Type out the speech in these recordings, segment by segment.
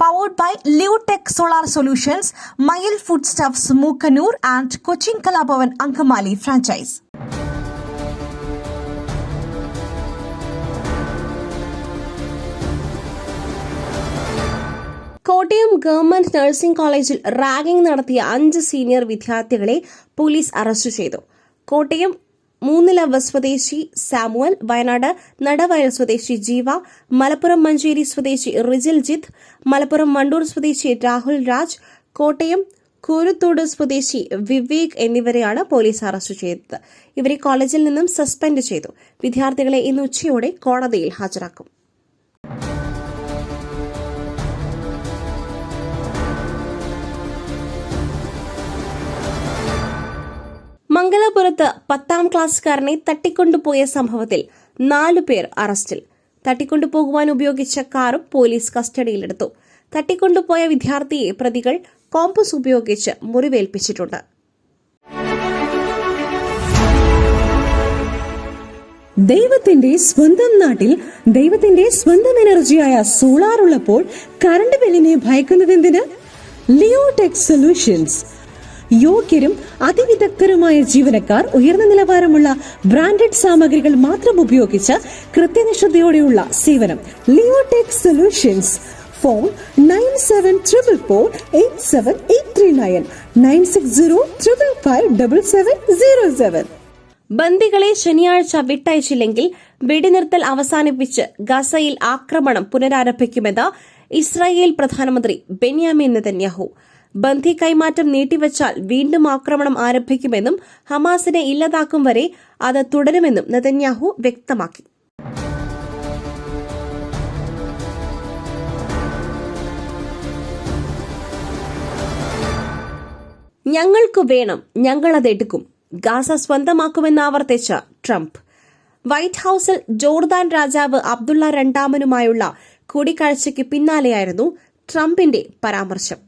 Powered by Leotech solar solutions Mayil food stuffs Mookkannoor and Cochin Kalabhavan Angamaly franchise Kottayam government nursing കോളേജിൽ ragging നടത്തിയ അഞ്ച് senior വിദ്യാർത്ഥികളെ police arrest ചെയ്തു. കോട്ടയം മൂന്നിലവ് സ്വദേശി Samuel Wayanad Nadavayal സ്വദേശി ജീവ മലപ്പുറം മഞ്ചേരി സ്വദേശി റിജിൽ ജിത്ത് മലപ്പുറം മണ്ടൂർ സ്വദേശി രാഹുൽ രാജ് കോട്ടയം കൂരുത്തോട് സ്വദേശി വിവേക് എന്നിവരെയാണ് പോലീസ് അറസ്റ്റ് ചെയ്തത്. ഇവരെ കോളേജിൽ നിന്നും സസ്പെൻഡ് ചെയ്തു. വിദ്യാർത്ഥികളെ ഇന്ന് ഉച്ചയോടെ കോടതിയിൽ ഹാജരാക്കും. മംഗലാപുരത്ത് പത്താം ക്ലാസ്സുകാരനെ തട്ടിക്കൊണ്ടുപോയ സംഭവത്തിൽ നാലു പേർ അറസ്റ്റിൽ. തട്ടിക്കൊണ്ടുപോകുവാൻ ഉപയോഗിച്ച കാറും പോലീസ് കസ്റ്റഡിയിലെടുത്തു. തട്ടിക്കൊണ്ടുപോയ വിദ്യാർത്ഥിയെ പ്രതികൾ കോമ്പസ് ഉപയോഗിച്ച് മുറിവേൽപ്പിച്ചിട്ടുണ്ട്. ദൈവത്തിന്റെ സ്വന്തം നാട്ടിൽ ദൈവത്തിന്റെ സ്വന്തം എനർജിയായ സോളാർ ഉള്ളപ്പോൾ കറണ്ട് ബില്ലിനെ ഭയക്കുന്നതെന്തിന്? Leotech solutions. യോഗ്യരും അതിവിദഗ്ധരുമായ ജീവനക്കാർ ഉയർന്ന നിലവാരമുള്ള ബ്രാൻഡഡ് സാമഗ്രികൾ മാത്രം ഉപയോഗിച്ച് കൃത്യനിഷ്ഠതയോടെയുള്ള സേവനം. Leotech solutions phone nine seven triple four eight seven eight three nine nine six zero triple five double seven zero seven ബന്ദികളെ ശനിയാഴ്ച വിട്ടയച്ചില്ലെങ്കിൽ വെടിനിർത്തൽ അവസാനിപ്പിച്ച് ഗസയിൽ ആക്രമണം പുനരാരംഭിക്കുമെന്ന് ഇസ്രായേൽ പ്രധാനമന്ത്രി ബെന്യാമിൻ നെതന്യാഹു. ബന്ദി കൈമാറ്റം നീട്ടിവച്ചാൽ വീണ്ടും ആക്രമണം ആരംഭിക്കുമെന്നും ഹമാസിനെ ഇല്ലാതാക്കും വരെ അത് തുടരുമെന്നും നെതന്യാഹു വ്യക്തമാക്കി. ഞങ്ങൾക്ക് വേണം ഞങ്ങളതെടുക്കും ഗാസ സ്വന്തമാക്കുമെന്ന് ആവർത്തിച്ച ട്രംപ്. വൈറ്റ് ഹൌസിൽ ജോർദാൻ രാജാവ് അബ്ദുള്ള രണ്ടാമനുമായുള്ള കൂടിക്കാഴ്ചയ്ക്ക് പിന്നാലെയായിരുന്നു ട്രംപിന്റെ പരാമർശം.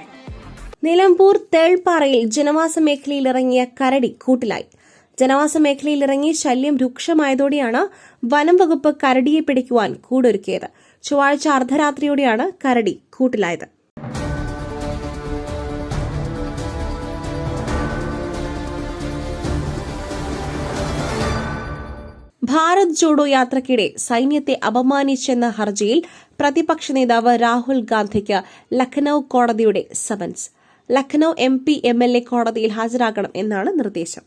Nilambur തേൾപ്പാറയിൽ ജനവാസ മേഖലയിൽ ഇറങ്ങിയ കരടി കൂട്ടിലായി. ജനവാസ മേഖലയിൽ ഇറങ്ങി ശല്യം രൂക്ഷമായതോടെയാണ് വനം വകുപ്പ് കരടിയെ പിടിക്കുവാൻ കൂടൊരുക്കിയത്. ചൊവ്വാഴ്ച അർദ്ധരാത്രിയോടെയാണ് കരടി കൂട്ടിലായത്. ഭാരത് ജോഡോ യാത്രയ്ക്കിടെ സൈന്യത്തെ അപമാനിച്ചെന്ന ഹർജിയിൽ പ്രതിപക്ഷ നേതാവ് രാഹുൽ ഗാന്ധിക്ക് ലഖ്നൌ കോടതിയുടെ summons. Lucknow M P M L A കോടതിയിൽ ഹാജരാകണം എന്നാണ് നിർദ്ദേശം.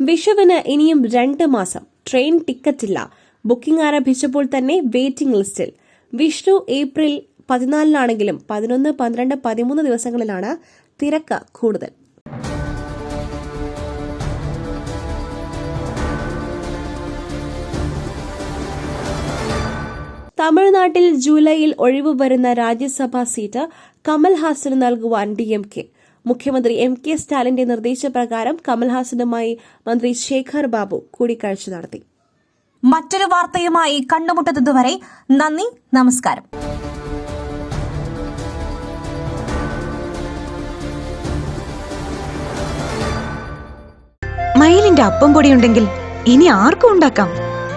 വിഷുവിന് ഇനിയും രണ്ട് മാസം ട്രെയിൻ ടിക്കറ്റ് ഇല്ല ബുക്കിംഗ് ആരംഭിച്ചപ്പോൾ തന്നെ വെയിറ്റിംഗ് ലിസ്റ്റിൽ. വിഷു ഏപ്രിൽ പതിനാലിനാണെങ്കിലും പതിനൊന്ന് പന്ത്രണ്ട് പതിമൂന്ന് ദിവസങ്ങളിലാണ് തിരക്ക് കൂടുതൽ. തമിഴ്നാട്ടിൽ ജൂലൈയിൽ ഒഴിവ് വരുന്ന രാജ്യസഭാ സീറ്റ് കമൽഹാസന് നൽകുവാൻ ഡി എം കെ. മുഖ്യമന്ത്രി എം കെ സ്റ്റാലിന്റെ നിർദ്ദേശപ്രകാരം കമൽഹാസനുമായി മന്ത്രി ശേഖർ ബാബു കൂടിക്കാഴ്ച നടത്തി. മറ്റൊരു വാർത്തയുമായി കണ്ടുമുട്ടുന്നതുവരെ നന്ദി നമസ്കാരം. മയിലിന്റെ അപ്പം പൊടി ഉണ്ടെങ്കിൽ ഇനി ആർക്കും ഉണ്ടാക്കാം?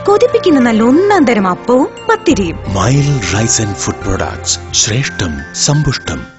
കൊതിപ്പിക്കുന്ന നല്ല ഒന്നാം തരം അപ്പവും പത്തിരിയും. Mayil rice and food products ശ്രേഷ്ഠം സമ്പുഷ്ടം